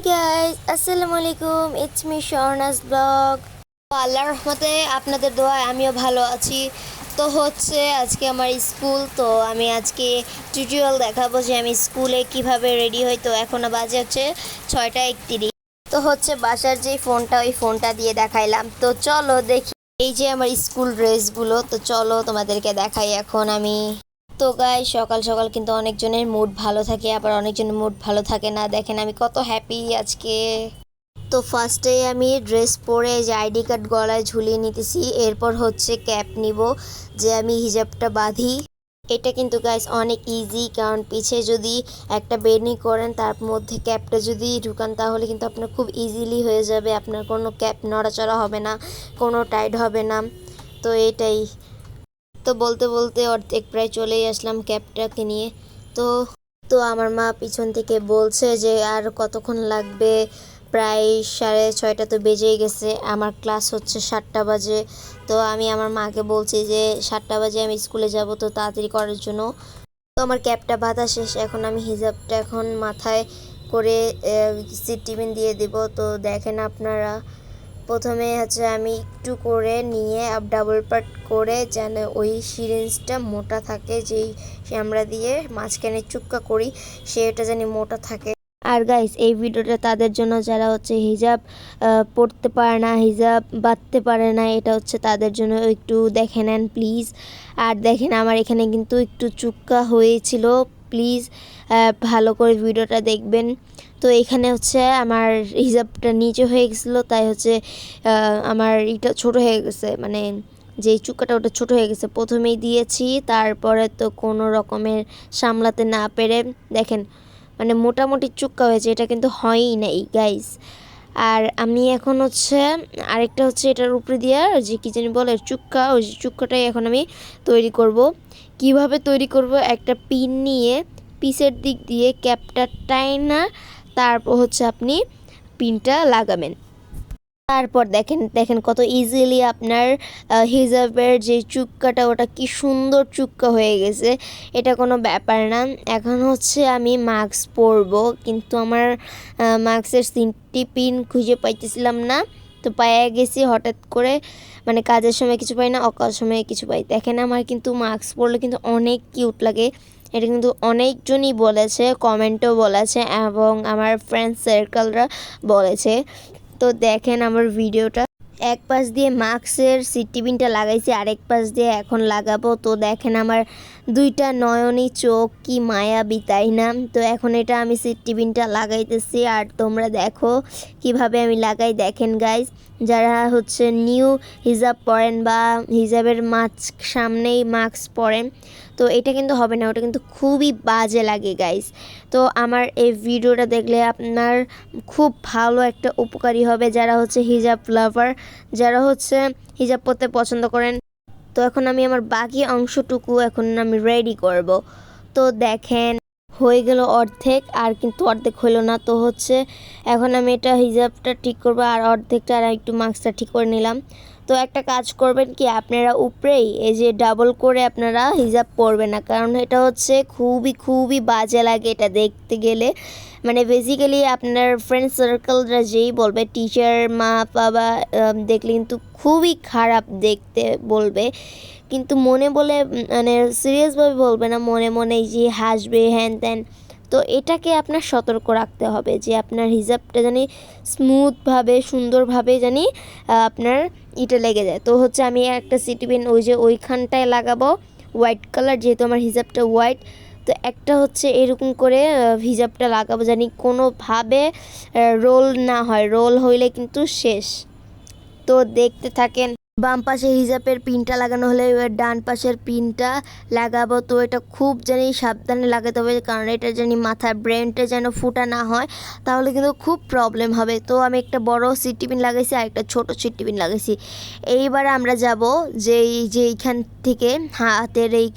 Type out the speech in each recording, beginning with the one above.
Guys, আসসালামু আলাইকুম it's me blog আল্লাহর রহমতে আপনাদের দোয়ায় আমিও ভালো আছি। তো হচ্ছে আজকে আমার স্কুল তো আমি আজকে টিউটোরিয়াল দেখাবো যে আমি স্কুলে কীভাবে রেডি হই। তো এখন বাজে হচ্ছে ছয়টা একত্রিশ। তো হচ্ছে বাসার যে ফোনটা ওই ফোনটা দিয়ে দেখাইলাম। তো চলো দেখি এই যে আমার স্কুল ড্রেসগুলো। তো চলো তোমাদেরকে দেখাই এখন আমি। তো গাই সকাল সকাল কিন্তু অনেকজনের মুড ভালো থাকে, আবার অনেকজনের মুড ভালো থাকে না। দেখেন আমি কত হ্যাপি আজকে। তো ফার্স্টে আমি ড্রেস পরে যে আইডি কার্ড গলায় ঝুলিয়ে নিতেছি, এরপর হচ্ছে ক্যাপ নিব, যে আমি হিজাবটা বাঁধি। এটা কিন্তু গাইস অনেক ইজি কারণ পিছে যদি একটা বেনি করেন, তার মধ্যে ক্যাপটা যদি ঢুকান, তাহলে কিন্তু আপনার খুব ইজিলি হয়ে যাবে। আপনার কোনো ক্যাপ নড়াচড়া হবে না, কোনো টাইট হবে না। তো এটাই। তো বলতে বলতে অর্ধেক প্রায় চলেই আসলাম ক্যাবটাকে নিয়ে। তো তো আমার মা পিছন থেকে বলছে যে, আর কতক্ষণ লাগবে? প্রায় সাড়ে ছয়টা তো বেজেই গেছে। আমার ক্লাস হচ্ছে সাতটা বাজে। তো আমি আমার মাকে বলছি যে, সাতটা বাজে আমি স্কুলে যাব, তো তাড়াতাড়ি করার জন্য। তো আমার ক্যাবটা বাঁধা শেষ। এখন আমি হিজাবটা এখন মাথায় করে সিট টিফিন দিয়ে দিব। তো দেখেন আপনারা প্রথমে হচ্ছে আমি একটু করে নিয়ে ডাবল পার্ট করে যেন ওই সিরিঞ্জটা মোটা থাকে, যেই আমরা দিয়ে মাঝখানে চুক্কা করি, সেটা যেন মোটা থাকে। আর গাইস এই ভিডিওটা তাদের জন্য যারা হচ্ছে হিজাব পড়তে পারে না, হিজাব বাঁধতে পারে না, এটা হচ্ছে তাদের জন্য একটু দেখে নেন প্লিজ আর দেখেন, আমার এখানে কিন্তু একটু চুক্কা হয়েছিল। প্লিজ ভালো করে ভিডিওটা দেখবেন। তো এখানে হচ্ছে আমার হিজাবটা নিচে হয়ে গেছিল, তাই হচ্ছে আমার এটা ছোট হয়ে গেছে মানে যে চুক্কাটা ওটা ছোট হয়ে গেছে। প্রথমেই দিয়েছি, তারপরে তো কোনো রকমের সামলাতে না পেরে, দেখেন মানে মোটামুটি চুক্কা হয়েছে, এটা কিন্তু হয়ই নাই গাইস আর আমি এখন হচ্ছে, আরেকটা হচ্ছে এটার উপরে দিয়ে যে কি জানি বলে, চুক্কা, ওই চুক্কাটাই এখন আমি তৈরি করব। কীভাবে তৈরি করব? একটা পিন নিয়ে পিসের দিক দিয়ে ক্যাপটা টাইনা তারপর হচ্ছে আপনি পিনটা লাগাবেন। তারপর দেখেন দেখেন কত ইজিলি আপনার হিজাবের যে চুক্কাটা, ওটা কি সুন্দর চুক্কা হয়ে গেছে। এটা কোনো ব্যাপার না। এখন হচ্ছে আমি মাস্ক পরবো, কিন্তু আমার মাস্কের তিনটি পিন খুঁজে পাইতেছিলাম না। তো পায়ে গেছি, হঠাৎ করে মানে কাজের সময় কিছু পাই না অকাজ সময়ে কিছু পাই। দেখেন আমার কিন্তু মাস্ক পরলে কিন্তু অনেক কিউট লাগে। এটা কিন্তু অনেকজনই বলেছে কমেন্টও বলেছে এবং আমার ফ্রেন্ড সার্কেলরা বলেছে। তো দেখেন আমার ভিডিওটা এক পাশ দিয়ে মাস্কের সিটিপিনটা লাগাইছি, আরেক পাশ দিয়ে এখন লাগাবো। তো দেখেন আমার দুইটা নয়নী চোখ, কি মায়াবী, তাই না? তো এখন এটা আমি সিটিপিনটা লাগাইতেছি। আর তোমরা দেখো কীভাবে আমি লাগাই। দেখেন গাইজ যারা হচ্ছে নিউ হিজাব পরেন বা হিজাবের মাছ সামনেই মাস্ক পরেন, তো এটা কিন্তু হবে না, ওটা কিন্তু খুবই বাজে লাগে গাইজ তো আমার এই ভিডিওটা দেখলে আপনার খুব ভালো একটা উপকারী হবে যারা হচ্ছে হিজাব লাভার যারা হচ্ছে হিজাব পরতে পছন্দ করেন। তো এখন আমি আমার বাকি অংশটুকু এখন আমি রেডি করব। তো দেখেন, হয়ে গেল অর্ধেক, আর কিন্তু অর্ধেক হইল না। তো হচ্ছে, এখন আমি এটা হিজাবটা ঠিক করব, আর অর্ধেকটা আর একটু মাস্কটা ঠিক করে নিলাম। তো একটা কাজ করবেন কি, আপনারা উপরেই এই যে ডাবল করে আপনারা হিজাব পরবেন না। কারণ এটা হচ্ছে খুবই খুবই বাজে লাগে এটা দেখতে গেলে। মানে বেসিক্যালি আপনার ফ্রেন্ড সার্কেলরা যেই বলবে টিচার মা, বাবা দেখলে কিন্তু খুবই খারাপ দেখতে বলবে। কিন্তু মনে বলে মানে সিরিয়াসভাবে বলবে না, মনে মনে যে হাসবে, হ্যান ত্যান। তো এটাকে আপনার সতর্ক রাখতে হবে যে আপনার হিজাবটা জানি স্মুথভাবে সুন্দরভাবে জানি আপনার ইটা লেগে যায়। তো হচ্ছে আমি একটা সিটি পেন ওই যে ওইখানটায় লাগাবো হোয়াইট কালার যেহেতু আমার হিজাবটা হোয়াইট তো একটা হচ্ছে এরকম করে হিজাবটা লাগাবো জানি কোনোভাবে রোল না হয়। রোল হইলে কিন্তু শেষ। তো দেখতে থাকেন। বাম পাশে হিজাবের পিনটা লাগানো হলে এবার ডান পাশের পিনটা লাগাবো। তো এটা খুব জানি সাবধানে লাগাতে হবে, কারণ এটা জানি মাথার ব্রেনটা যেন ফুটা না হয়, তাহলে কিন্তু খুব প্রবলেম হবে। তো আমি একটা বড় সিটি পিন লাগাইছি আর একটা ছোটো সিটি পিন লাগাইছি। এইবার আমরা যাব যে যে এইখান থেকে হাতের এই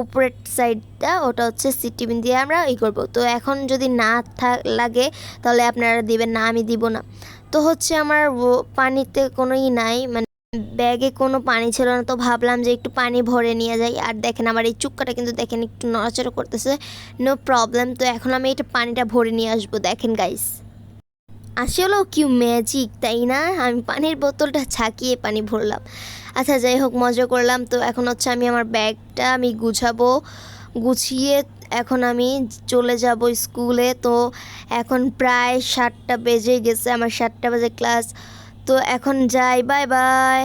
উপরের সাইডটা ওটা হচ্ছে সিটি পিন দিয়ে আমরা ই করব। তো এখন যদি না থাক লাগে, তাহলে আপনারা দিবেন না, আমি দিব না। তো হচ্ছে আমার পানিতে কোনোই নাই মানে ব্যাগে কোনো পানি ছিল না, তো ভাবলাম যে একটু পানি ভরে নিয়ে যাই। আর দেখেন আমার এই চুক্কাটা কিন্তু দেখেন একটু নড়াচড়া করতেছে। নো প্রবলেম তো এখন আমি এটা পানিটা ভরে নিয়ে আসব, দেখেন গাইস আসলেও কি ম্যাজিক তাই না? আমি পানির বোতলটা ছাকিয়ে পানি ভরলাম। আচ্ছা যাই হোক, মজা করলাম। তো এখন হচ্ছে আমি আমার ব্যাগটা আমি গুছাবো। গুছিয়ে এখন আমি চলে যাব স্কুলে তো এখন প্রায় সাতটা বেজে গেছে, আমার সাতটা বাজে ক্লাস তো এখন যাই বাই বাই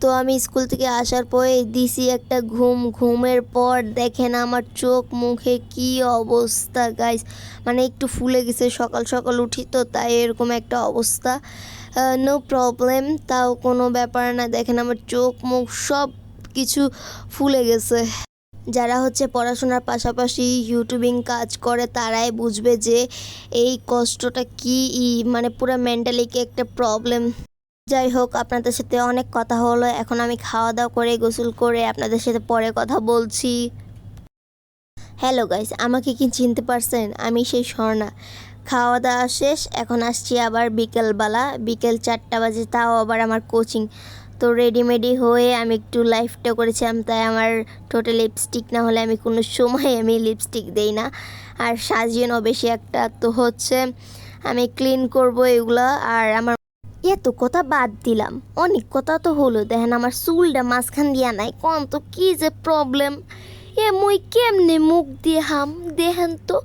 তো আমি স্কুল থেকে আসার পরে দিছি একটা ঘুম, ঘুমের পর দেখেন আমার চোখ, মুখে কি অবস্থা গাইস মানে একটু ফুলে গেছে, সকাল সকাল উঠি তো তাই এরকম একটা অবস্থা। নো প্রবলেম তাও কোনো ব্যাপার না। দেখেন আমার চোখ, মুখ সব কিছু ফুলে গেছে। যারা হচ্ছে পড়াশোনার পাশাপাশি ইউটিউবিং কাজ করে, তারাই বুঝবে যে এই কষ্টটা কি মানে পুরো মেন্টালি কি একটা প্রবলেম যাই হোক, আপনাদের সাথে অনেক কথা হলো, এখন আমি খাওয়া দাওয়া করে, গোসল করে আপনাদের সাথে পরে কথা বলছি। হ্যালো গাইস আমাকে কি চিনতে পারছেন? আমি সেই স্বর্ণা। খাওয়া দাওয়া শেষ, এখন আসছি আবার বিকেলবেলা, বিকেল চারটা বাজে, তাও আবার আমার কোচিং তো রেডিমেডি হয়ে আমি একটু লাইফটা করেছিলাম, তাই আমার টোটাল লিপস্টিক না হলে আমি কোনো সময় আমি লিপস্টিক দেই না। আর সাজিয়ে নাও বেশি একটা, তো হচ্ছে আমি ক্লিন করব এগুলো, আর আমার এত কথা বাদ দিলাম, অনেক কথা তো হলো। দেখেন আমার চুলটা মাঝখান দিয়া নাই, কোন তো কি যে প্রবলেম এ মুই কেমনে মুখ দিয়ে হাম? দেখেন তো,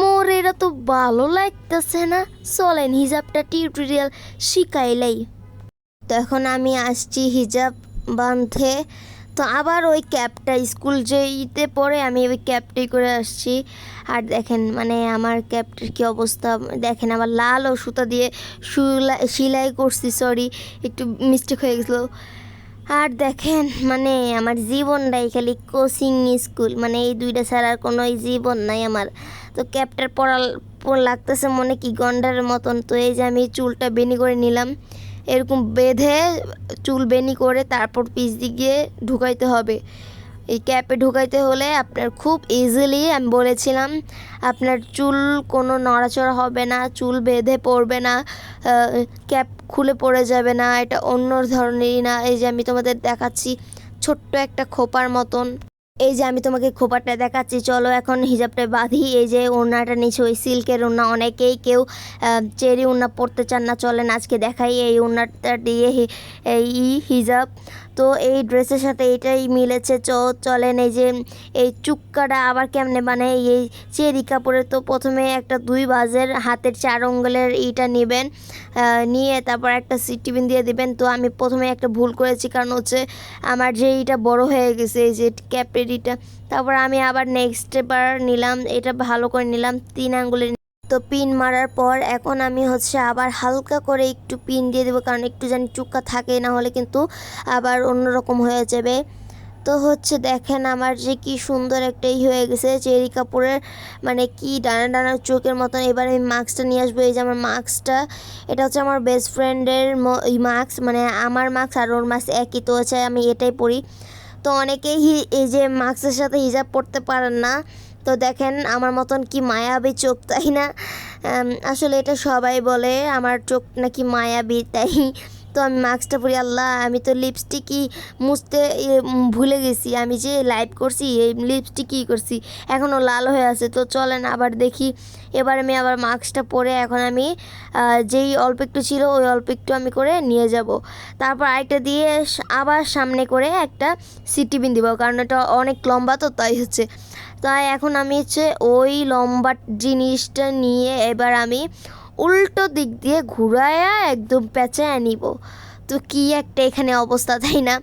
মোর এটা তো ভালো লাগতেছে না। চলেন হিজাবটা টিউটোরিয়াল শিখাইলাই তো এখন আমি আসছি হিজাব বাঁধে। তো আবার ওই ক্যাপটা স্কুল যে ইতে পরে আমি ওই ক্যাপটাই করে আসছি। আর দেখেন মানে আমার ক্যাপটার কি অবস্থা, দেখেন আবার লাল ও সুতা দিয়ে সুলা- সেলাই করছি সরি একটু মিস্টেক হয়ে গেছিল। আর দেখেন মানে আমার জীবনটাই খালি কোচিং স্কুল মানে এই দুইটা ছাড়া কোনো জীবন নাই আমার। তো ক্যাপটার পরা পর লাগতেছে মনে কি গন্ডারের মতন, তো এই যে আমি চুলটা বেনি করে নিলাম। এরকম বেঁধে চুল বেনি করে তারপর পিস দিয়ে ঢুকাইতে হবে। এই ক্যাপে ঢুকাইতে হলে আপনার খুব ইজিলি আমি বলেছিলাম, আপনার চুল কোনো নড়াচড়া হবে না, চুল বেঁধে পড়বে না ক্যাপ খুলে পড়ে যাবে না, এটা অন্য ধরনেরই না। এই যে আমি তোমাদের দেখাচ্ছি ছোট্ট একটা খোপার মতন। এই যে আমি তোমাকে খোপারটা দেখাচ্ছি, চলো এখন হিজাবটা বাঁধি। এই যে ওড়নাটা নিচে ওই সিল্কের ওড়না, অনেকেই কেউ চেরি ওড়না পরতে চান না, চলেন আজকে দেখাই এই ওড়নাটা দিয়ে এই হিজাব। তো এই ড্রেসের সাথে এটাই মিলেছে, চ, চলেন এই যে, এই চুক্কাটা আবার কেমনে মানে এই চেরি কাপড়ের তো প্রথমে একটা দুই বাজের হাতের চার অঙ্গলের ইটা নেবেন। নিয়ে তারপর একটা সিট সিটিবিন দিয়ে দিবেন। তো আমি প্রথমে একটা ভুল করেছি, কারণ হচ্ছে আমার যে ইটা বড় হয়ে গেছে, এই যে ক্যাপের ইটা, তারপর আমি আবার নেক্সট বার নিলাম, এটা ভালো করে নিলাম, তিন আঙ্গুলের তো পিন মারার পর এখন আমি হচ্ছে আবার হালকা করে একটু পিন দিয়ে দেবো, কারণ একটু জানি চুক্কা থাকে, না হলে কিন্তু আবার অন্যরকম হয়ে যাবে। তো হচ্ছে দেখেন আমার যে কি সুন্দর একটা ই হয়ে গেছে চেরি কাপড়ের মানে কি ডানা ডানা চোখের মতন। এবার আমি মাস্কটা নিয়ে আসব, এই যে আমার মাস্কটা। এটা হচ্ছে আমার বেস্ট ফ্রেন্ডের মাস্ক মানে আমার মাস্ক আর ওর মাস্ক একই, তো হচ্ছে আমি এটাই পরি। তো অনেকেই এই যে মাস্কের সাথে হিজাব পড়তে পারেন না। তো দেখেন আমার মতন কি মায়াবী চোখ, তাই না? আসলে এটা সবাই বলে, আমার চোখ নাকি মায়াবী, তাই তো আমি মাস্কটা পরি, আল্লাহ, আমি তো লিপস্টিকই মুছতে ভুলে গেছি। আমি যে লাইভ করছি, এই লিপস্টিকই করছি। এখনও লাল হয়ে আছে, তো চলেন আবার দেখি। এবার আমি আবার মাস্কটা পরে এখন আমি যেই অল্প একটু ছিল, ওই অল্প একটু আমি করে নিয়ে যাব। তারপর আরেকটা দিয়ে আবার সামনে করে একটা সিটি বিন দিব, কারণ এটা অনেক লম্বা তো, তাই হচ্ছে। তাই এখন আমি হচ্ছে ওই লম্বা জিনিসটা নিয়ে এবার আমি উল্টো দিক দিয়ে ঘুরায়া একদম পেঁচায় নিব। তো কি একটা এখানে অবস্থা, তাই না?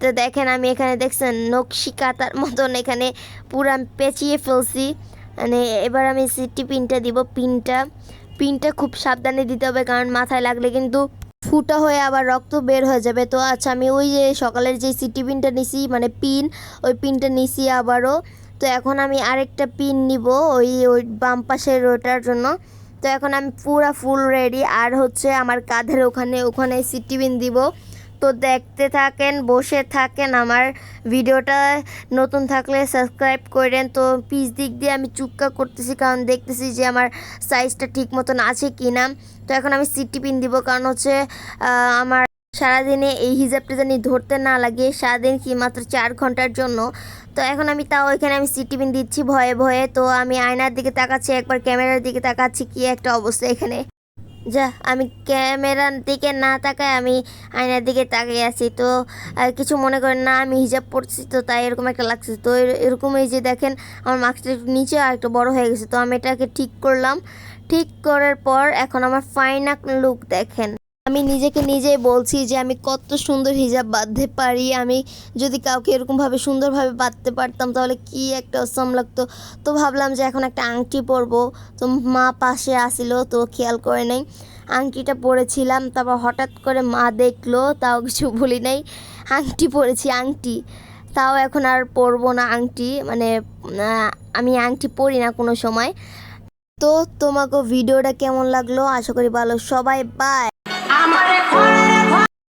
তো দেখেন আমি এখানে দেখছেন নকশি কাতার মতন এখানে পুরো আমি পেঁচিয়ে ফেলছি। মানে এবার আমি সিটি পিনটা দিব, পিনটা। পিনটা খুব সাবধানে দিতে হবে, কারণ মাথায় লাগলে কিন্তু ফুটা হয়ে আবার রক্ত বের হয়ে যাবে। তো আচ্ছা আমি ওই যে সকালের যে সিটি পিনটা নিছি মানে পিন, ওই পিনটা নিছি আবারও। তো এখন আমি আরেকটা পিন নিব ওই ওই বাম পাশের ওটার জন্য। তো এখন আমি পুরো ফুল রেডি আর হচ্ছে আমার কাঁধের ওখানে ওখানে সিটি পিন দিব। তো দেখতে থাকেন, বসে থাকেন আমার। ভিডিওটা নতুন থাকলে সাবস্ক্রাইব করেন। তো পিস দিক দিয়ে আমি চুক্কা করতেছি, কারণ দেখতেছি যে আমার সাইজটা ঠিক মতন আছে কি না তো এখন আমি সিটি পিন দিব, কারণ হচ্ছে আমার সারাদিনে এই হিজাবটা জানি ধরতে না লাগে, সারাদিন কি মাত্র চার ঘণ্টার জন্য। তো এখন আমি তাও এখানে আমি সিটি পিন দিচ্ছি ভয়ে ভয়ে। তো আমি আয়নার দিকে তাকাচ্ছি, একবার ক্যামেরার দিকে তাকাচ্ছি কি একটা অবস্থা এখানে। যা, আমি ক্যামেরার দিকে না তাকায় আমি আয়নার দিকে তাকিয়ে আছি। তো কিছু মনে করেন না, আমি হিজাব পড়ছি তো তাই এরকম একটা লাগছে। তো এর- এরকম এই যে দেখেন, আমার মাস্কটা একটু নিচে আর একটু বড় হয়ে গেছে। তো আমি এটাকে ঠিক করলাম। ঠিক করার পর এখন আমার ফাইনাল লুক দেখেন। আমি নিজেকে নিজেই বলছি যে আমি কত সুন্দর হিজাব বাঁধতে পারি। আমি যদি কাউকে এরকমভাবে সুন্দরভাবে বাঁধতে পারতাম, তাহলে কি একটা অসম লাগতো? তো ভাবলাম যে এখন একটা আংটি পরবো। তো মা পাশে আসিল, তো খেয়াল করে নাই। আংটিটা পরেছিলাম, তারপর হঠাৎ করে মা দেখল, তাও কিছু বলি নাই। আংটি পরেছি, আংটি। তাও এখন আর পরবো না আংটি মানে আমি আংটি পরি না কোনো সময়। তো তোমাকে ভিডিওটা কেমন লাগল? আশা করি ভালো। সবাই বাই